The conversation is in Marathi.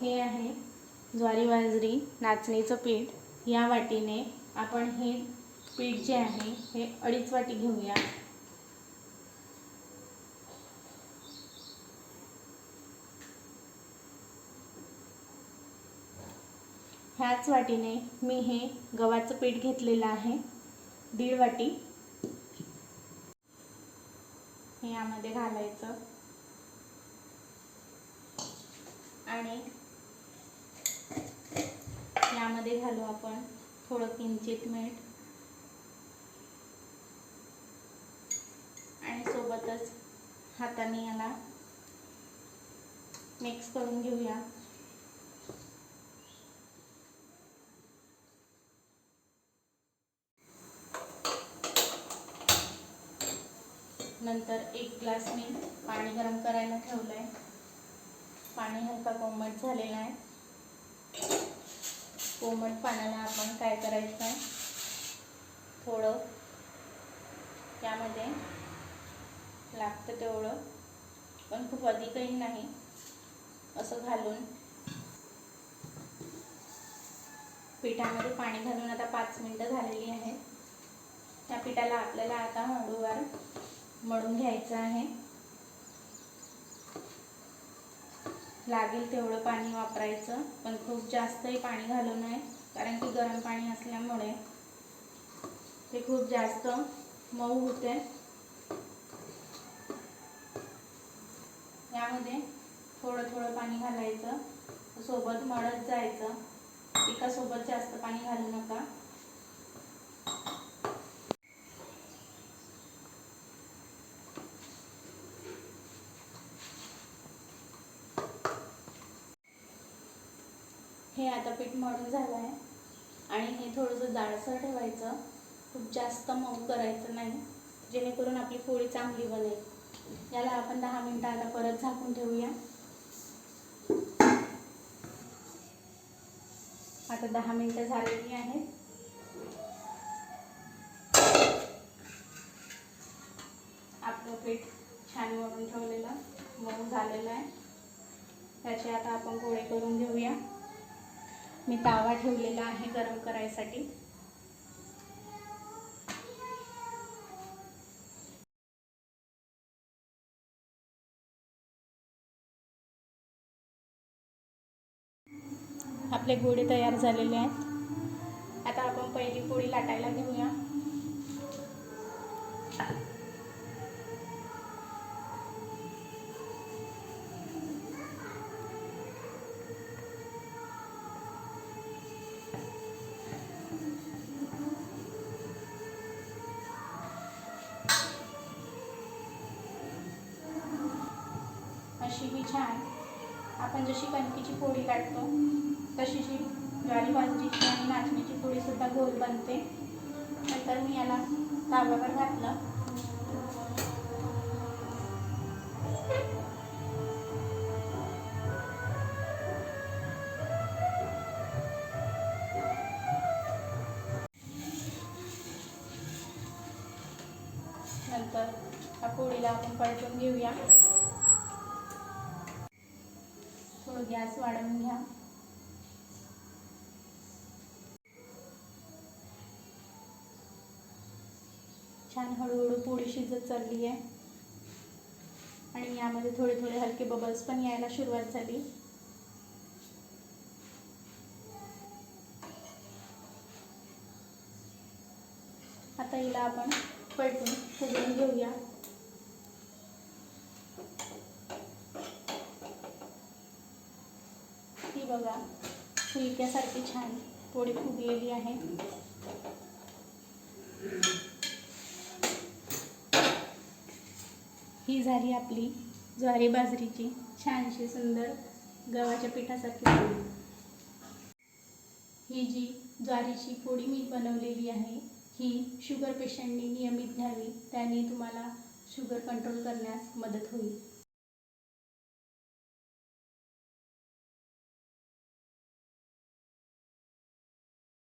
हे आहे ज्वारी बाजरी नाचणीचं पीठ. या वाटीने आपण हे पीठ जे आहे हे अडीच वाटी घेऊया. ह्याच वाटीने मी हे गव्हाचं पीठ घेतलेलं आहे दीड वाटी. हे यामध्ये घालायचं. आणि यामध्ये घालू आपण. थोडं किंचित मीठ. आणि सोबतच हाताने याला मिक्स करून घेऊया. नंतर एक ग्लास मी पाणी गरम करायला ठेवलं आहे पाणी हलका कोमट झालेला आहे. कोमट पाण्याला आपण काय करायचं? आहे थोडं त्यामध्ये लागतं तेवढं. पण खूप अधिकही नाही. असं घालून पिठामध्ये पाणी घालून आता पाच मिनटं झालेली आहेत. त्या पिठाला आपल्याला आता हळूवार मळून घ्यायचं आहे. लागेल तेवढं पाणी वापरायचं पण खूप जास्तही पाणी घालू नये कारण की गरम पाणी असल्यामुळे ते खूप जास्त मऊ होते. यामध्ये थोडं थोडं पाणी घालायचं सोबत मळत जायचं. एकासोबत जास्त पाणी घालू नका. हे आता पीठ मळून झालं आहे आणि हे थोडंसं जाडसर ठेवायचं. खूप जास्त मऊ करायचं नाही. जेणेकरून आपली पोळी चांगली बनेल. याला आपण दहा मिनटं आता परत झाकून ठेवूया. आता दहा मिनटं झालेली आहेत. आपलं पीठ छान मळून ठेवलेलं मऊ झालेलं आहे. त्याचे आता आपण गोळे करून घेऊया. मी तावा ठेवलेला आहे गरम करायसाठी. आपले गोळे तयार झालेले आहेत. आता आपण पहिली पोळी लाटायला घेऊया. अशी ही छान आपण जशी कणकीची पोळी काढतो तशी ज्वारी बाजरीची आणि नाचणीची पोळीसुद्धा गोल बनते. नंतर मी याला ताव्यावर घातलं. नंतर त्या पोळीला आपण पलटून घेऊया. थोडं गॅस वाढवून घ्या. छान हळूहळू पोळी शिजत चालली आहे. आणि यामध्ये थोडे थोडे हलके बबल्स पण यायला सुरुवात झाली. आता हिला आपण पलटून फुगवून घेऊया. ही बघा. फुलक्यासारखी छान पोळी फुगलेली आहे. ही झाली आपली ज्वारी बाजरीची. छानशी सुंदर गव्हाच्या पिठासारखी पोळी. ही जी ज्वारीची पोळी मी बनवलेली आहे ही शुगर पेशंटनी नियमित घ्यावी. त्याने तुम्हाला शुगर कंट्रोल करण्यास मदत होईल.